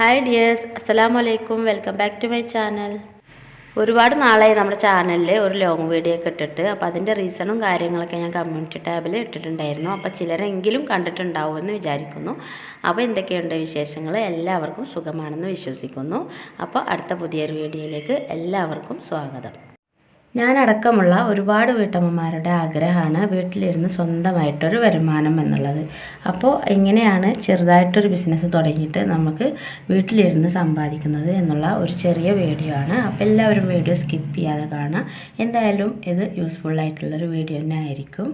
Hi dears അസ്സലാമു വലൈക്കും welcome back to my channel ഒരുപാട് നാളായി നമ്മുടെ ചാനലിൽ ഒരു ലോങ് വീഡിയോ ഒക്കെ ഇട്ടിട്ട്. അപ്പോൾ അതിന്റെ റീസണും കാര്യങ്ങളൊക്കെ ഞാൻ കമ്മ്യൂണിറ്റി ടാബിൽ ഇട്ടിട്ടുണ്ടായിരുന്നു. അപ്പോൾ ചിലരെങ്കിലും കണ്ടിട്ടുണ്ടാവുമെന്ന് വിചാരിക്കുന്നു. അപ്പോൾ എന്തൊക്കെയുണ്ട് വിശേഷങ്ങൾ? എല്ലാവർക്കും സുഖമാണെന്ന് വിശ്വസിക്കുന്നു. അപ്പോൾ അടുത്ത പുതിയൊരു വീഡിയോയിലേക്ക് എല്ലാവർക്കും സ്വാഗതം. ഞാനടക്കമുള്ള ഒരുപാട് വീട്ടമ്മമാരുടെ ആഗ്രഹമാണ് വീട്ടിലിരുന്ന് സ്വന്തമായിട്ടൊരു വരുമാനം എന്നുള്ളത്. അപ്പോൾ എങ്ങനെയാണ് ചെറുതായിട്ടൊരു ബിസിനസ് തുടങ്ങിയിട്ട് നമുക്ക് വീട്ടിലിരുന്ന് സമ്പാദിക്കുന്നത് എന്നുള്ള ഒരു ചെറിയ വീഡിയോ ആണ്. അപ്പോൾ എല്ലാവരും വീഡിയോ സ്കിപ്പ് ചെയ്യാതെ കാണാം. എന്തായാലും ഇത് യൂസ്ഫുള്ളായിട്ടുള്ളൊരു വീഡിയോ തന്നെ ആയിരിക്കും.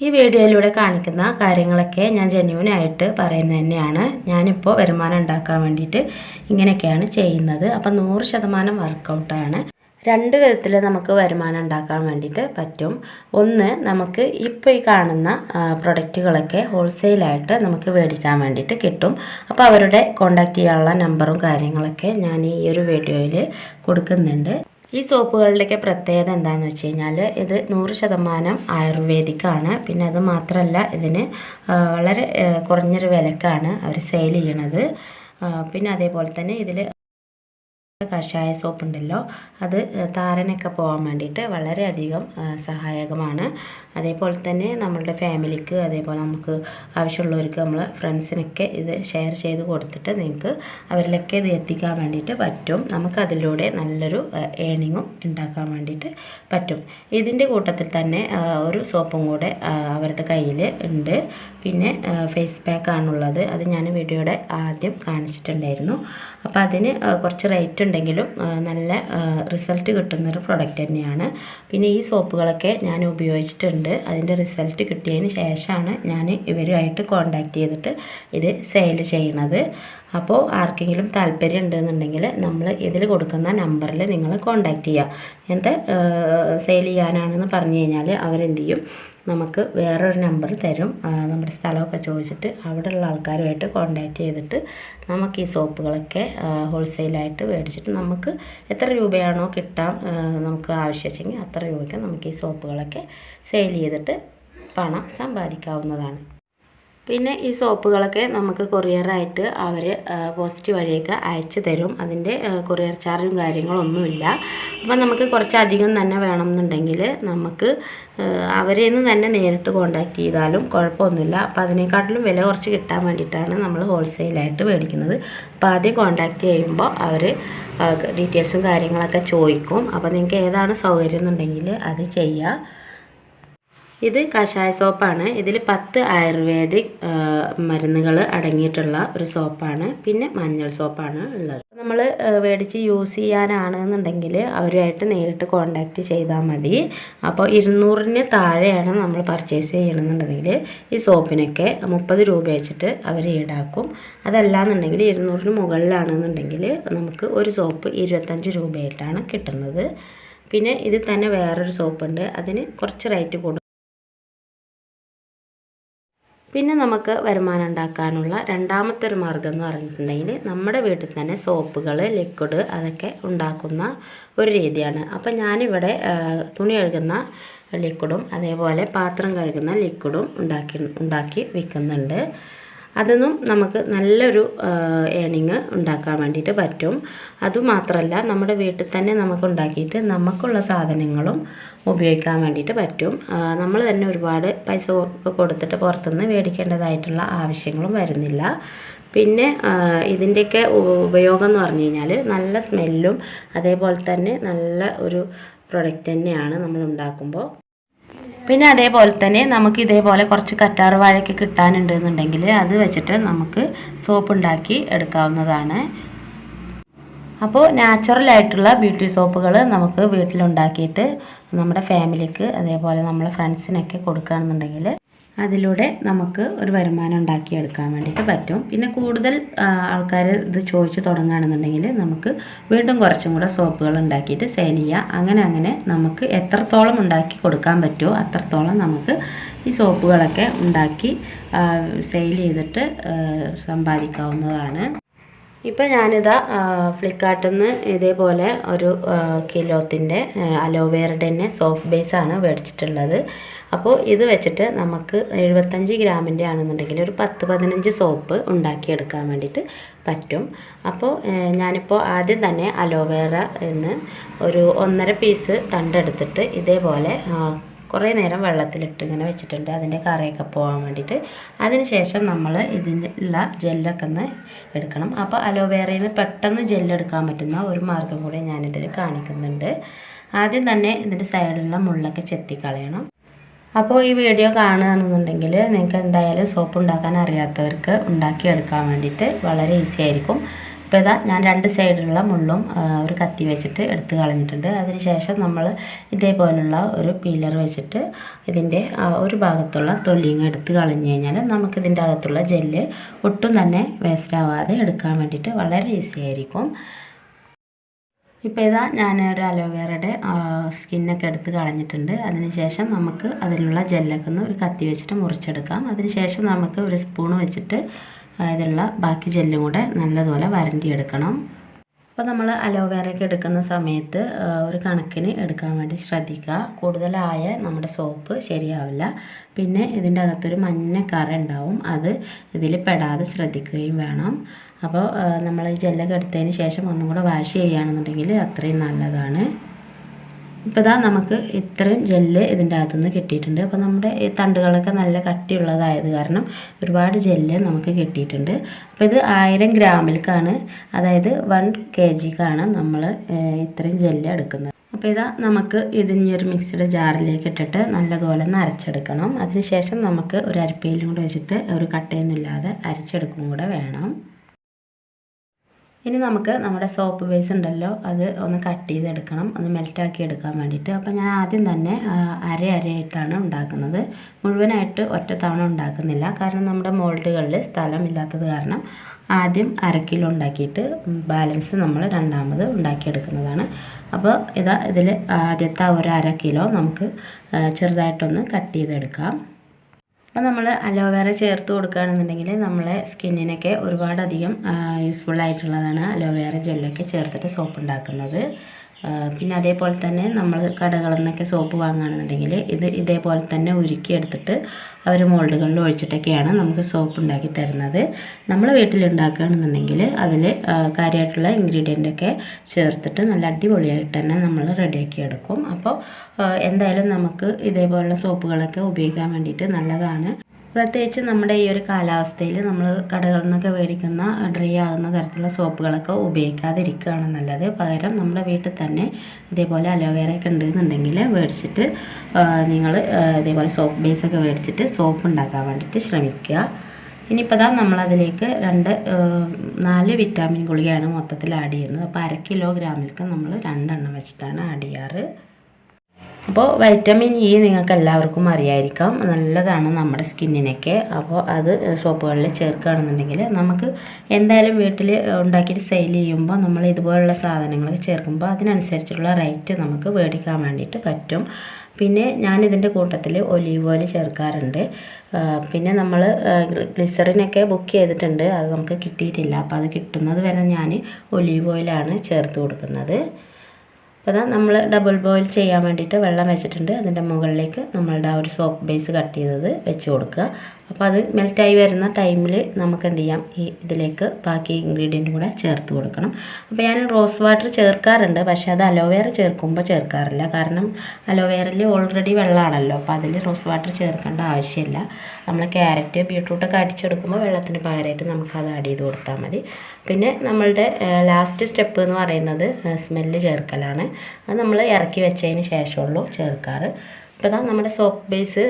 ഈ വീഡിയോയിലൂടെ കാണിക്കുന്ന കാര്യങ്ങളൊക്കെ ഞാൻ ജെന്യൂനായിട്ട് പറയുന്നത് തന്നെയാണ്. ഞാനിപ്പോൾ വരുമാനം ഉണ്ടാക്കാൻ വേണ്ടിയിട്ട് ഇങ്ങനെയൊക്കെയാണ് ചെയ്യുന്നത്. അപ്പം നൂറ് ശതമാനം വർക്കൗട്ടാണ് രണ്ട് വിധത്തിൽ നമുക്ക് വരുമാനം ഉണ്ടാക്കാൻ വേണ്ടിയിട്ട് പറ്റും. ഒന്ന് നമുക്ക് ഇപ്പോൾ ഈ കാണുന്ന പ്രൊഡക്റ്റുകളൊക്കെ ഹോൾസെയിലായിട്ട് നമുക്ക് മേടിക്കാൻ വേണ്ടിയിട്ട് കിട്ടും. അപ്പോൾ അവരുടെ കോണ്ടാക്ട് ചെയ്യാനുള്ള നമ്പറും കാര്യങ്ങളൊക്കെ ഞാൻ ഈ ഒരു വീഡിയോയിൽ കൊടുക്കുന്നുണ്ട്. ഈ സോപ്പുകളുടെയൊക്കെ പ്രത്യേകത എന്താണെന്ന് വെച്ച് കഴിഞ്ഞാൽ ഇത് നൂറ് ശതമാനം ആയുർവേദിക്കാണ്. പിന്നെ അത് മാത്രമല്ല ഇതിന് വളരെ കുറഞ്ഞൊരു വിലക്കാണ് അവർ സെയിൽ ചെയ്യണത്. പിന്നെ അതേപോലെ തന്നെ ഇതിൽ കഷായ സോപ്പ് ഉണ്ടല്ലോ അത് താരനൊക്കെ പോകാൻ വേണ്ടിയിട്ട് വളരെയധികം സഹായകമാണ്. അതേപോലെ തന്നെ നമ്മളുടെ ഫാമിലിക്ക് അതേപോലെ നമുക്ക് ആവശ്യമുള്ളവർക്ക് നമ്മൾ ഫ്രണ്ട്സിനൊക്കെ ഇത് ഷെയർ ചെയ്ത് കൊടുത്തിട്ട് നിങ്ങൾക്ക് അവരിലൊക്കെ ഇത് എത്തിക്കാൻ വേണ്ടിയിട്ട് പറ്റും. നമുക്ക് അതിലൂടെ നല്ലൊരു ഏണിങ്ങും ഉണ്ടാക്കാൻ വേണ്ടിയിട്ട് പറ്റും. ഇതിന്റെ കൂട്ടത്തിൽ തന്നെ ഒരു സോപ്പും കൂടെ അവരുടെ കയ്യിൽ ഉണ്ട്. പിന്നെ ഫേസ് പാക്ക് ആണുള്ളത് അത് ഞാൻ വീഡിയോയുടെ ആദ്യം കാണിച്ചിട്ടുണ്ടായിരുന്നു. അപ്പോൾ അതിന് കുറച്ച് റേറ്റ് ഉണ്ടെങ്കിലും നല്ല റിസൾട്ട് കിട്ടുന്നൊരു പ്രൊഡക്റ്റ് തന്നെയാണ്. പിന്നെ ഈ സോപ്പുകളൊക്കെ ഞാൻ ഉപയോഗിച്ചിട്ടുണ്ട്. അതിന്റെ റിസൾട്ട് കിട്ടിയതിന് ശേഷമാണ് ഞാൻ ഇവരുമായിട്ട് കോണ്ടാക്ട് ചെയ്തിട്ട് ഇത് സെയിൽ ചെയ്യണത്. അപ്പോൾ ആർക്കെങ്കിലും താല്പര്യം ഉണ്ടെന്നുണ്ടെങ്കിൽ നമ്മൾ ഇതിൽ കൊടുക്കുന്ന നമ്പറിൽ നിങ്ങൾ കോണ്ടാക്ട് ചെയ്യുക എന്നിട്ട് സെയിൽ ചെയ്യാനാണെന്ന് പറഞ്ഞു കഴിഞ്ഞാൽ അവരെന്ത് ചെയ്യും? നമുക്ക് വേറൊരു നമ്പർ തരും. നമ്മുടെ സ്ഥലമൊക്കെ ചോദിച്ചിട്ട് അവിടെയുള്ള ആൾക്കാരുമായിട്ട് കോണ്ടാക്ട് ചെയ്തിട്ട് നമുക്ക് ഈ സോപ്പുകളൊക്കെ ഹോൾസെയിലായിട്ട് മേടിച്ചിട്ട് നമുക്ക് എത്ര രൂപയാണോ കിട്ടാൻ നമുക്ക് ആവശ്യമെങ്കിൽ അത്ര രൂപയ്ക്ക് നമുക്ക് ഈ സോപ്പുകളൊക്കെ സെയിൽ ചെയ്തിട്ട് പണം സമ്പാദിക്കാവുന്നതാണ്. പിന്നെ ഈ സോപ്പുകളൊക്കെ നമുക്ക് കൊറിയറായിട്ട് അവർ പോസ്റ്റ് വഴിയൊക്കെ അയച്ചു തരും. അതിന്റെ കൊറിയർ ചാർജും കാര്യങ്ങളൊന്നുമില്ല. അപ്പം നമുക്ക് കുറച്ചധികം തന്നെ വേണമെന്നുണ്ടെങ്കിൽ നമുക്ക് അവരിൽ നിന്ന് തന്നെ നേരിട്ട് കോണ്ടാക്ട് ചെയ്താലും കുഴപ്പമൊന്നുമില്ല. അപ്പം അതിനെക്കാട്ടിലും വില കുറച്ച് കിട്ടാൻ വേണ്ടിയിട്ടാണ് നമ്മൾ ഹോൾസെയിലായിട്ട് മേടിക്കുന്നത്. അപ്പോൾ ആദ്യം കോണ്ടാക്ട് ചെയ്യുമ്പോൾ അവർ ഡീറ്റെയിൽസും കാര്യങ്ങളൊക്കെ ചോദിക്കും. അപ്പോൾ നിങ്ങൾക്ക് ഏതാണ് സൗകര്യം എന്നുണ്ടെങ്കിൽ അത് ചെയ്യുക ഇത് കഷായ സോപ്പാണ്. ഇതിൽ പത്ത് ആയുർവേദിക് മരുന്നുകൾ അടങ്ങിയിട്ടുള്ള ഒരു സോപ്പാണ്. പിന്നെ മഞ്ഞൾ സോപ്പാണ് ഉള്ളത്. നമ്മൾ മേടിച്ച് യൂസ് ചെയ്യാനാണെന്നുണ്ടെങ്കിൽ അവരുമായിട്ട് നേരിട്ട് കോണ്ടാക്ട് ചെയ്താൽ മതി. അപ്പോൾ ഇരുന്നൂറിന് താഴെയാണ് നമ്മൾ പർച്ചേസ് ചെയ്യണമെന്നുണ്ടെങ്കിൽ ഈ സോപ്പിനൊക്കെ മുപ്പത് രൂപ വെച്ചിട്ട് അവർ ഈടാക്കും. അതല്ലാന്നുണ്ടെങ്കിൽ ഇരുന്നൂറിന് മുകളിലാണെന്നുണ്ടെങ്കിൽ നമുക്ക് ഒരു സോപ്പ് ഇരുപത്തഞ്ച് രൂപയായിട്ടാണ് കിട്ടുന്നത്. പിന്നെ ഇത് തന്നെ വേറൊരു സോപ്പുണ്ട്. അതിന് കുറച്ച് റേറ്റ് കൂടും. പിന്നെ നമുക്ക് വരുമാനം ഉണ്ടാക്കാനുള്ള രണ്ടാമത്തെ ഒരു മാർഗം എന്ന് പറഞ്ഞിട്ടുണ്ടെങ്കിൽ നമ്മുടെ വീട്ടിൽ തന്നെ സോപ്പുകൾ ലിക്വിഡ് അതൊക്കെ ഉണ്ടാക്കുന്ന ഒരു രീതിയാണ്. അപ്പം ഞാനിവിടെ തുണി കഴുകുന്ന ലിക്വിഡും അതേപോലെ പാത്രം കഴുകുന്ന ലിക്വിഡും ഉണ്ടാക്കി ഉണ്ടാക്കി വിൽക്കുന്നുണ്ട് അതൊന്നും നമുക്ക് നല്ലൊരു ഏണിങ് ഉണ്ടാക്കാൻ വേണ്ടിയിട്ട് പറ്റും. അതുമാത്രമല്ല നമ്മുടെ വീട്ടിൽ തന്നെ നമുക്ക് ഉണ്ടാക്കിയിട്ട് നമുക്കുള്ള സാധനങ്ങളും ഉപയോഗിക്കാൻ വേണ്ടിയിട്ട് പറ്റും. നമ്മൾ തന്നെ ഒരുപാട് പൈസ കൊടുത്തിട്ട് പുറത്തുനിന്ന് മേടിക്കേണ്ടതായിട്ടുള്ള ആവശ്യങ്ങളും വരുന്നില്ല. പിന്നെ ഇതിന്റെയൊക്കെ ഉപയോഗം എന്ന് പറഞ്ഞു കഴിഞ്ഞാൽ നല്ല സ്മെല്ലും അതേപോലെ തന്നെ നല്ല ഒരു പ്രൊഡക്റ്റ് തന്നെയാണ് നമ്മൾ ഉണ്ടാക്കുമ്പോൾ. പിന്നെ അതേപോലെ തന്നെ നമുക്ക് ഇതേപോലെ കുറച്ച് കറ്റാർ വാഴയൊക്കെ കിട്ടാനുണ്ടെന്നുണ്ടെങ്കിൽ അത് വെച്ചിട്ട് നമുക്ക് സോപ്പ് ഉണ്ടാക്കി എടുക്കാവുന്നതാണ്. അപ്പോൾ നാച്ചുറൽ ആയിട്ടുള്ള ബ്യൂട്ടി സോപ്പുകൾ നമുക്ക് വീട്ടിലുണ്ടാക്കിയിട്ട് നമ്മുടെ ഫാമിലിക്ക് അതേപോലെ നമ്മളെ ഫ്രണ്ട്സിനൊക്കെ കൊടുക്കുകയാണെന്നുണ്ടെങ്കിൽ അതിലൂടെ നമുക്ക് ഒരു വരുമാനം ഉണ്ടാക്കിയെടുക്കാൻ വേണ്ടിയിട്ട് പറ്റും. പിന്നെ കൂടുതൽ ആൾക്കാർ ഇത് ചോദിച്ച് തുടങ്ങുകയാണെന്നുണ്ടെങ്കിൽ നമുക്ക് വീണ്ടും കുറച്ചും കൂടെ സോപ്പുകൾ ഉണ്ടാക്കിയിട്ട് സെയിൽ ചെയ്യാം അങ്ങനെ അങ്ങനെ നമുക്ക് എത്രത്തോളം ഉണ്ടാക്കി കൊടുക്കാൻ പറ്റുമോ അത്രത്തോളം നമുക്ക് ഈ സോപ്പുകളൊക്കെ ഉണ്ടാക്കി സെയിൽ ചെയ്തിട്ട് സമ്പാദിക്കാവുന്നതാണ്. ഇപ്പം ഞാനിതാ ഫ്ലിപ്കാർട്ടിൽ നിന്ന് ഇതേപോലെ ഒരു കിലോത്തിന്റെ അലോവേറയുടെ തന്നെ സോഫ്റ്റ് ബേസാണ് മേടിച്ചിട്ടുള്ളത്. അപ്പോൾ ഇത് വെച്ചിട്ട് നമുക്ക് എഴുപത്തഞ്ച് ഗ്രാമിന്റെ ആണെന്നുണ്ടെങ്കിൽ ഒരു പത്ത് പതിനഞ്ച് സോപ്പ് ഉണ്ടാക്കിയെടുക്കാൻ വേണ്ടിയിട്ട് പറ്റും. അപ്പോൾ ഞാനിപ്പോൾ ആദ്യം തന്നെ അലോവേറ എന്ന് ഒരു ഒന്നര പീസ് തണ്ടെടുത്തിട്ട് ഇതേപോലെ കുറേ നേരം വെള്ളത്തിലിട്ട് ഇങ്ങനെ വെച്ചിട്ടുണ്ട്. അതിന്റെ കറിയൊക്കെ പോകാൻ വേണ്ടിയിട്ട്. അതിന് ശേഷം നമ്മൾ ഇതിനുള്ള ജെല്ലൊക്കെ ഒന്ന് എടുക്കണം. അപ്പോൾ അലോവേറയിൽ നിന്ന് പെട്ടെന്ന് ജെല്ലെടുക്കാൻ പറ്റുന്ന ഒരു മാർഗം കൂടി ഞാനിതിൽ കാണിക്കുന്നുണ്ട്. ആദ്യം തന്നെ ഇതിന്റെ സൈഡിലുള്ള മുള്ളൊക്കെ ചെത്തിക്കളയണം. അപ്പോൾ ഈ വീഡിയോ കാണുകയാണെന്നുണ്ടെങ്കിൽ നിങ്ങൾക്ക് എന്തായാലും സോപ്പ് ഉണ്ടാക്കാൻ അറിയാത്തവർക്ക് ഉണ്ടാക്കിയെടുക്കാൻ വേണ്ടിയിട്ട് വളരെ ഈസി ആയിരിക്കും. ഇപ്പോൾ ഇതാ ഞാൻ രണ്ട് സൈഡിലുള്ള മുള്ളും ഒരു കത്തി വെച്ചിട്ട് എടുത്ത് കളഞ്ഞിട്ടുണ്ട്. അതിനുശേഷം നമ്മൾ ഇതേപോലുള്ള ഒരു പീലർ വെച്ചിട്ട് ഇതിന്റെ ഒരു ഭാഗത്തുള്ള തൊലിയും എടുത്ത് കളഞ്ഞു കഴിഞ്ഞാൽ നമുക്കിതിന്റെ അകത്തുള്ള ജെല്ല് ഒട്ടും തന്നെ വേസ്റ്റ് ആവാതെ എടുക്കാൻ വേണ്ടിയിട്ട് വളരെ ഈസി ആയിരിക്കും. ഇപ്പോൾ ഇതാ ഞാൻ ഒരു അലോവേറയുടെ സ്കിന്നൊക്കെ എടുത്ത് കളഞ്ഞിട്ടുണ്ട്. അതിനുശേഷം നമുക്ക് അതിലുള്ള ജെല്ലൊക്കെ ഒന്ന് ഒരു കത്തി വെച്ചിട്ട് മുറിച്ചെടുക്കാം. അതിനുശേഷം നമുക്ക് ഒരു സ്പൂണ് വെച്ചിട്ട് ഇതിലുള്ള ബാക്കി ജെല്ലും കൂടെ നല്ലതുപോലെ വരണ്ടിയെടുക്കണം. അപ്പോൾ നമ്മൾ അലോവേറയൊക്കെ എടുക്കുന്ന സമയത്ത് ഒരു കണക്കിന് എടുക്കാൻ വേണ്ടി ശ്രദ്ധിക്കുക. കൂടുതലായ നമ്മുടെ സോപ്പ് ശരിയാവില്ല. പിന്നെ ഇതിന്റെ അകത്തൊരു മഞ്ഞ കറ ഉണ്ടാവും. അത് ഇതിൽ പെടാതെ ശ്രദ്ധിക്കുകയും വേണം. അപ്പോൾ നമ്മൾ ഈ ജെല്ലൊക്കെ എടുത്തതിന് ശേഷം ഒന്നും കൂടെ വാഷ് ചെയ്യുകയാണെന്നുണ്ടെങ്കിൽ അത്രയും നല്ലതാണ്. ഇപ്പോൾ ഇതാ നമുക്ക് ഇത്രയും ജെല്ല് ഇതിന്റെ അകത്തുനിന്ന് കിട്ടിയിട്ടുണ്ട്. അപ്പോൾ നമ്മുടെ ഈ തണ്ടുകളൊക്കെ നല്ല കട്ടിയുള്ളതായത് കാരണം ഒരുപാട് ജെല്ല് നമുക്ക് കിട്ടിയിട്ടുണ്ട്. അപ്പോൾ ഇത് ആയിരം ഗ്രാമിൽക്കാണ്. അതായത് വൺ കെ ജിക്കാണ് നമ്മൾ ഇത്രയും ജെല്ല് എടുക്കുന്നത്. അപ്പോൾ ഇതാ നമുക്ക് ഇതിഞ്ഞൊരു മിക്സിയുടെ ജാറിലേക്ക് ഇട്ടിട്ട് നല്ലതുപോലെ ഒന്ന് അരച്ചെടുക്കണം അതിനുശേഷം നമുക്ക് ഒരു അരിപ്പയിലും കൂടെ വെച്ചിട്ട് ഒരു കട്ടയൊന്നും ഇല്ലാതെ അരച്ചെടുക്കും കൂടെ വേണം. ഇനി നമുക്ക് നമ്മുടെ സോപ്പ് ബേസ് ഉണ്ടല്ലോ അത് ഒന്ന് കട്ട് ചെയ്തെടുക്കണം ഒന്ന് മെൽറ്റാക്കി എടുക്കാൻ വേണ്ടിയിട്ട്. അപ്പോൾ ഞാൻ ആദ്യം തന്നെ അര അരയായിട്ടാണ് ഉണ്ടാക്കുന്നത്. മുഴുവനായിട്ട് ഒറ്റ തവണ ഉണ്ടാക്കുന്നില്ല. കാരണം നമ്മുടെ മോൾഡുകളിൽ സ്ഥലമില്ലാത്തത് കാരണം ആദ്യം അര കിലോ ഉണ്ടാക്കിയിട്ട് ബാലൻസ് നമ്മൾ രണ്ടാമത് ഉണ്ടാക്കിയെടുക്കുന്നതാണ്. അപ്പോൾ ഇതാ ഇതിൽ ആദ്യത്തെ ഒരു അര കിലോ നമുക്ക് ചെറുതായിട്ടൊന്ന് കട്ട് ചെയ്തെടുക്കാം. അപ്പോൾ നമ്മൾ അലോവേറ ചേർത്ത് കൊടുക്കുകയാണെന്നുണ്ടെങ്കിൽ നമ്മളെ സ്കിന്നിനൊക്കെ ഒരുപാടധികം യൂസ്ഫുൾ ആയിട്ടുള്ളതാണ് അലോവേറ ജെല്ലൊക്കെ ചേർത്തിട്ട് സോപ്പ് ഉണ്ടാക്കുന്നത്. പിന്നെ അതേപോലെ തന്നെ നമ്മൾ കടകളിൽ നിന്നൊക്കെ സോപ്പ് വാങ്ങുകയാണെന്നുണ്ടെങ്കിൽ ഇത് ഇതേപോലെ തന്നെ ഉരുക്കിയെടുത്തിട്ട് അവർ മോൾഡുകളിൽ ഒഴിച്ചിട്ടൊക്കെയാണ് നമുക്ക് സോപ്പ് ഉണ്ടാക്കി തരുന്നത്. നമ്മൾ വീട്ടിൽ ഉണ്ടാക്കുകയാണെന്നുണ്ടെങ്കിൽ അതിൽ കാര്യമായിട്ടുള്ള ഇൻഗ്രീഡിയന്റൊക്കെ ചേർത്തിട്ട് നല്ല അടിപൊളിയായിട്ട് തന്നെ നമ്മൾ റെഡിയാക്കി എടുക്കും. അപ്പോൾ എന്തായാലും നമുക്ക് ഇതേപോലുള്ള സോപ്പുകളൊക്കെ ഉപയോഗിക്കാൻ വേണ്ടിയിട്ട് നല്ലതാണ്. പ്രത്യേകിച്ച് നമ്മുടെ ഈ ഒരു കാലാവസ്ഥയിൽ നമ്മൾ കടകളിൽ നിന്നൊക്കെ മേടിക്കുന്ന ഡ്രൈ ആകുന്ന തരത്തിലുള്ള സോപ്പുകളൊക്കെ ഉപയോഗിക്കാതിരിക്കുകയാണ് നല്ലത്. പകരം നമ്മുടെ വീട്ടിൽ തന്നെ ഇതേപോലെ അലോവേറ ഒക്കെ ഉണ്ടെന്നുണ്ടെങ്കിൽ മേടിച്ചിട്ട് നിങ്ങൾ ഇതേപോലെ സോപ്പ് ബേസൊക്കെ മേടിച്ചിട്ട് സോപ്പ് ഉണ്ടാക്കാൻ വേണ്ടിയിട്ട് ശ്രമിക്കുക. ഇനിയിപ്പോൾ ദാ നമ്മളതിലേക്ക് രണ്ട് നാല് വിറ്റാമിൻ ഗുളികയാണ് മൊത്തത്തിൽ ആഡ് ചെയ്യുന്നത്. അപ്പോൾ അര കിലോ ഗ്രാമിലേക്ക് നമ്മൾ രണ്ടെണ്ണം വെച്ചിട്ടാണ് ആഡ് ചെയ്യാറ്. അപ്പോൾ വൈറ്റമിൻ ഇ നിങ്ങൾക്ക് എല്ലാവർക്കും അറിയായിരിക്കാം. നല്ലതാണ് നമ്മുടെ സ്കിന്നിനൊക്കെ അപ്പോൾ അത് സോപ്പുകളിൽ ചേർക്കുകയാണെന്നുണ്ടെങ്കിൽ നമുക്ക് എന്തായാലും വീട്ടിൽ ഉണ്ടാക്കിയിട്ട് സെയിൽ ചെയ്യുമ്പോൾ നമ്മൾ ഇതുപോലുള്ള സാധനങ്ങൾ ചേർക്കുമ്പോൾ അതിനനുസരിച്ചുള്ള റേറ്റ് നമുക്ക് മേടിക്കാൻ വേണ്ടിയിട്ട് പറ്റും. പിന്നെ ഞാനിതിന്റെ കൂട്ടത്തിൽ ഒലീവ് ഓയിൽ ചേർക്കാറുണ്ട്. പിന്നെ നമ്മൾ ഗ്ലിസറിനൊക്കെ ബുക്ക് ചെയ്തിട്ടുണ്ട്. അത് നമുക്ക് കിട്ടിയിട്ടില്ല. അപ്പോൾ അത് കിട്ടുന്നത് വരെ ഞാൻ ഒലീവ് ഓയിലാണ് ചേർത്ത് കൊടുക്കുന്നത്. അപ്പോൾ അതാ നമ്മൾ ഡബിൾ ബോയിൽ ചെയ്യാൻ വേണ്ടിയിട്ട് വെള്ളം വെച്ചിട്ടുണ്ട്. അതിന്റെ മുകളിലേക്ക് നമ്മളുടെ ആ ഒരു സോപ്പ് ബേസ് കട്ട് ചെയ്തത് വെച്ച് കൊടുക്കുക. അപ്പോൾ അത് മെൽറ്റായി വരുന്ന ടൈമിൽ നമുക്ക് എന്ത് ചെയ്യാം ഈ ഇതിലേക്ക് ബാക്കി ഇൻഗ്രീഡിയന്റും കൂടെ ചേർത്ത് കൊടുക്കണം. അപ്പോൾ ഞാൻ റോസ് വാട്ടർ ചേർക്കാറുണ്ട്. പക്ഷേ അത് അലോവേറ ചേർക്കുമ്പോൾ ചേർക്കാറില്ല. കാരണം അലോവേറയിൽ ഓൾറെഡി വെള്ളമാണല്ലോ അപ്പോൾ അതിൽ റോസ് വാട്ടർ ചേർക്കേണ്ട ആവശ്യമില്ല. നമ്മൾ ക്യാരറ്റ് ബീട്രൂട്ടൊക്കെ അടിച്ചെടുക്കുമ്പോൾ വെള്ളത്തിന് പകരമായിട്ട് അത് ആഡ് ചെയ്ത് കൊടുത്താൽ മതി. പിന്നെ നമ്മളുടെ ലാസ്റ്റ് സ്റ്റെപ്പ് എന്ന് പറയുന്നത് സ്മെല്ല് ചേർക്കലാണ്. അത് നമ്മൾ ഇറക്കി വെച്ചതിന് ശേഷമുള്ളൂ ചേർക്കാറ്. ഇപ്പോൾ നമ്മുടെ സോപ്പ് ബേസ്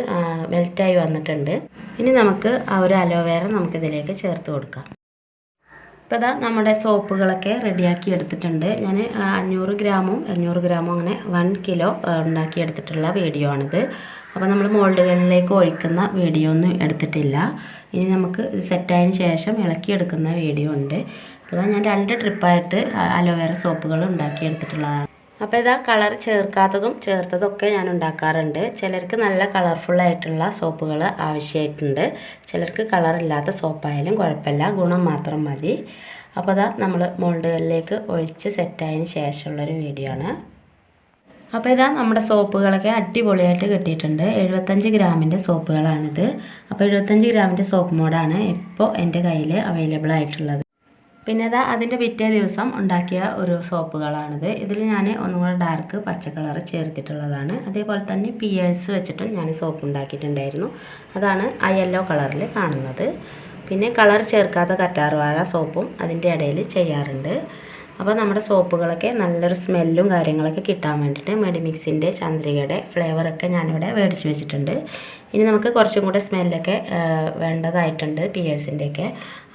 മെൽറ്റായി വന്നിട്ടുണ്ട്. ഇനി നമുക്ക് ആ ഒരു അലോവേറ നമുക്കിതിലേക്ക് ചേർത്ത് കൊടുക്കാം. ഇപ്പോൾ ഇതാ നമ്മുടെ സോപ്പുകളൊക്കെ റെഡിയാക്കി എടുത്തിട്ടുണ്ട്. ഞാൻ അഞ്ഞൂറ് ഗ്രാമും അഞ്ഞൂറ് ഗ്രാമും അങ്ങനെ വൺ കിലോ ഉണ്ടാക്കി എടുത്തിട്ടുള്ള വീഡിയോ ആണിത്. അപ്പോൾ നമ്മൾ മോൾഡുകളിലേക്ക് ഒഴിക്കുന്ന വീഡിയോ ഒന്നും എടുത്തിട്ടില്ല. ഇനി നമുക്ക് സെറ്റായതിന് ശേഷം ഇളക്കിയെടുക്കുന്ന വീഡിയോ ഉണ്ട്. അപ്പോൾ ഞാൻ രണ്ട് ട്രിപ്പായിട്ട് അലോവേറ സോപ്പുകൾ ഉണ്ടാക്കിയെടുത്തിട്ടുള്ളതാണ് അപ്പോൾ ഇതാ കളർ ചേർക്കാത്തതും ചേർത്തതൊക്കെ ഞാൻ ഉണ്ടാക്കാറുണ്ട്. ചിലർക്ക് നല്ല കളർഫുള്ളായിട്ടുള്ള സോപ്പുകൾ ആവശ്യമായിട്ടുണ്ട്. ചിലർക്ക് കളറില്ലാത്ത സോപ്പായാലും കുഴപ്പമില്ല. ഗുണം മാത്രം മതി. അപ്പോൾ അതാ നമ്മൾ മോൾഡുകളിലേക്ക് ഒഴിച്ച് സെറ്റായതിന് ശേഷമുള്ളൊരു വീഡിയോ ആണ്. അപ്പോൾ ഇതാ നമ്മുടെ സോപ്പുകളൊക്കെ അടിപൊളിയായിട്ട് കിട്ടിയിട്ടുണ്ട്. എഴുപത്തഞ്ച് ഗ്രാമിന്റെ സോപ്പുകളാണിത് അപ്പോൾ എഴുപത്തഞ്ച് ഗ്രാമിന്റെ സോപ്പ് മോഡാണ് ഇപ്പോൾ എന്റെ കയ്യിൽ അവൈലബിൾ ആയിട്ടുള്ളത്. പിന്നെ അതാ അതിന്റെ പിറ്റേ ദിവസം ഉണ്ടാക്കിയ ഒരു സോപ്പുകളാണിത്. ഇതിൽ ഞാൻ ഒന്നും കൂടെ ഡാർക്ക് പച്ച കളർ ചേർത്തിട്ടുള്ളതാണ്. അതേപോലെ തന്നെ പിയേഴ്സ് വെച്ചിട്ടും ഞാൻ സോപ്പ് ഉണ്ടാക്കിയിട്ടുണ്ടായിരുന്നു. അതാണ് ആ യെല്ലോ കളറിൽ കാണുന്നത്. പിന്നെ കളർ ചേർക്കാത്ത കറ്റാർവാഴ സോപ്പും അതിന്റെ ഇടയിൽ ചെയ്യാറുണ്ട്. അപ്പോൾ നമ്മുടെ സോപ്പുകളൊക്കെ നല്ലൊരു സ്മെല്ലും കാര്യങ്ങളൊക്കെ കിട്ടാൻ വേണ്ടിയിട്ട് മെഡിമിക്സിന്റെ ചന്ദ്രികയുടെ ഫ്ലേവറൊക്കെ ഞാനിവിടെ മേടിച്ച് വെച്ചിട്ടുണ്ട്. ഇനി നമുക്ക് കുറച്ചും കൂടെ സ്മെല്ലൊക്കെ വേണ്ടതായിട്ടുണ്ട് പിയേഴ്സിന്റെയൊക്കെ.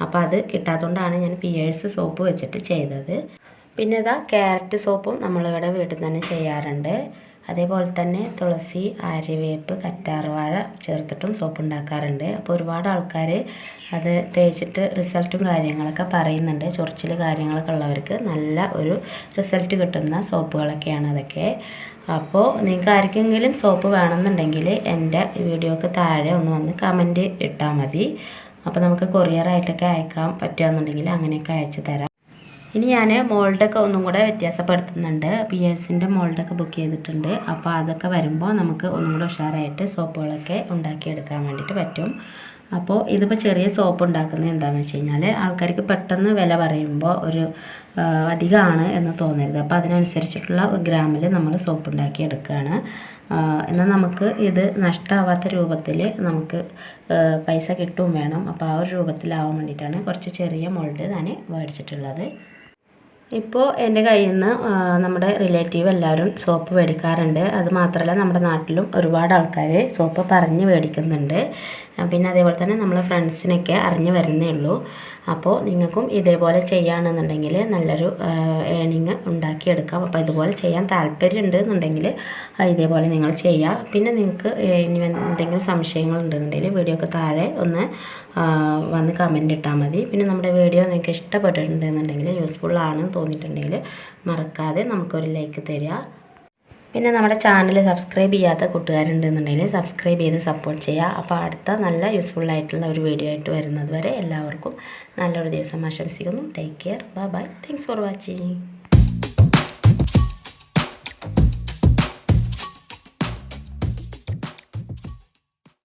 അപ്പോൾ അത് കിട്ടാത്തതുകൊണ്ടാണ് ഞാൻ പിയേഴ്സ് സോപ്പ് വെച്ചിട്ട് ചെയ്തത്. പിന്നെ ഇതാ ക്യാരറ്റ് സോപ്പും നമ്മളിവിടെ വീട്ടിൽ തന്നെ ചെയ്യാറുണ്ട്. അതേപോലെ തന്നെ തുളസി ആര്യവേപ്പ് കറ്റാർവാഴ ചേർത്തിട്ടും സോപ്പ് ഉണ്ടാക്കാറുണ്ട് അപ്പോൾ ഒരുപാട് ആൾക്കാർ അത് തേച്ചിട്ട് റിസൾട്ടും കാര്യങ്ങളൊക്കെ പറയുന്നുണ്ട്. ചൊറിച്ചിൽ കാര്യങ്ങളൊക്കെ ഉള്ളവർക്ക് നല്ല ഒരു റിസൾട്ട് കിട്ടുന്ന സോപ്പുകളൊക്കെയാണ് അതൊക്കെ. അപ്പോൾ നിങ്ങൾക്ക് ആർക്കെങ്കിലും സോപ്പ് വേണമെന്നുണ്ടെങ്കിൽ എന്റെ വീഡിയോക്ക് താഴെ ഒന്ന് വന്ന് കമന്റ് ഇട്ടാൽ മതി. അപ്പോൾ നമുക്ക് കൊറിയറായിട്ടൊക്കെ അയക്കാൻ പറ്റുകയെന്നുണ്ടെങ്കിൽ അങ്ങനെയൊക്കെ അയച്ചു തരാം. ഇനി ഞാൻ മോൾഡൊക്കെ ഒന്നും കൂടെ വ്യത്യാസപ്പെടുത്തുന്നുണ്ട്. പി എസിന്റെ മോൾഡൊക്കെ ബുക്ക് ചെയ്തിട്ടുണ്ട്. അപ്പോൾ അതൊക്കെ വരുമ്പോൾ നമുക്ക് ഒന്നും കൂടെ ഉഷാറായിട്ട് സോപ്പുകളൊക്കെ ഉണ്ടാക്കിയെടുക്കാൻ വേണ്ടിയിട്ട് പറ്റും. അപ്പോൾ ഇതിപ്പോൾ ചെറിയ സോപ്പ് ഉണ്ടാക്കുന്നത് എന്താണെന്ന് വെച്ച് കഴിഞ്ഞാൽ ആൾക്കാർക്ക് പെട്ടെന്ന് വില പറയുമ്പോൾ ഒരു അധികമാണ് എന്ന് തോന്നരുത്. അപ്പോൾ അതിനനുസരിച്ചിട്ടുള്ള ഗ്രാമിൽ നമ്മൾ സോപ്പ് ഉണ്ടാക്കി എടുക്കുകയാണ് എന്നാൽ നമുക്ക് ഇത് നഷ്ടമാവാത്ത രൂപത്തിൽ നമുക്ക് പൈസ കിട്ടും വേണം. അപ്പോൾ ആ ഒരു രൂപത്തിലാവാൻ വേണ്ടിയിട്ടാണ് കുറച്ച് ചെറിയ മോൾഡ് ഞാൻ മേടിച്ചിട്ടുള്ളത്. ഇപ്പോൾ എന്റെ കയ്യിൽ നിന്ന് നമ്മുടെ റിലേറ്റീവ് എല്ലാവരും സോപ്പ് മേടിക്കാറുണ്ട്. അത് മാത്രമല്ല നമ്മുടെ നാട്ടിലും ഒരുപാട് ആൾക്കാർ സോപ്പ് പറഞ്ഞ് മേടിക്കുന്നുണ്ട്. പിന്നെ അതേപോലെ തന്നെ നമ്മളെ ഫ്രണ്ട്സിനൊക്കെ അറിഞ്ഞു വരുന്നേ ഉള്ളൂ. അപ്പോൾ നിങ്ങൾക്കും ഇതേപോലെ ചെയ്യുകയാണെന്നുണ്ടെങ്കിൽ നല്ലൊരു ഏണിങ് ഉണ്ടാക്കിയെടുക്കാം. അപ്പോൾ ഇതുപോലെ ചെയ്യാൻ താല്പര്യമുണ്ട് എന്നുണ്ടെങ്കിൽ ഇതേപോലെ നിങ്ങൾ ചെയ്യുക പിന്നെ നിങ്ങൾക്ക് ഇനി എന്തെങ്കിലും സംശയങ്ങളുണ്ടെന്നുണ്ടെങ്കിൽ വീഡിയോക്ക് താഴെ ഒന്ന് വന്ന് കമന്റ് ഇട്ടാൽ മതി. പിന്നെ നമ്മുടെ വീഡിയോ നിങ്ങൾക്ക് ഇഷ്ടപ്പെട്ടിട്ടുണ്ടെന്നുണ്ടെങ്കിൽ യൂസ്ഫുൾ ആണെന്ന് തോന്നിയിട്ടുണ്ടെങ്കിൽ മറക്കാതെ നമുക്കൊരു ലൈക്ക് തരിക. പിന്നെ നമ്മുടെ ചാനൽ സബ്സ്ക്രൈബ് ചെയ്യാത്ത കൂട്ടുകാരുണ്ടെന്നുണ്ടെങ്കിൽ സബ്സ്ക്രൈബ് ചെയ്ത് സപ്പോർട്ട് ചെയ്യുക. അപ്പോൾ അടുത്ത നല്ല യൂസ്ഫുൾ ആയിട്ടുള്ള ഒരു വീഡിയോ ആയിട്ട് വരുന്നത് വരെ എല്ലാവർക്കും നല്ലൊരു ദിവസം ആശംസിക്കുന്നു. Take care bye bye thanks for watching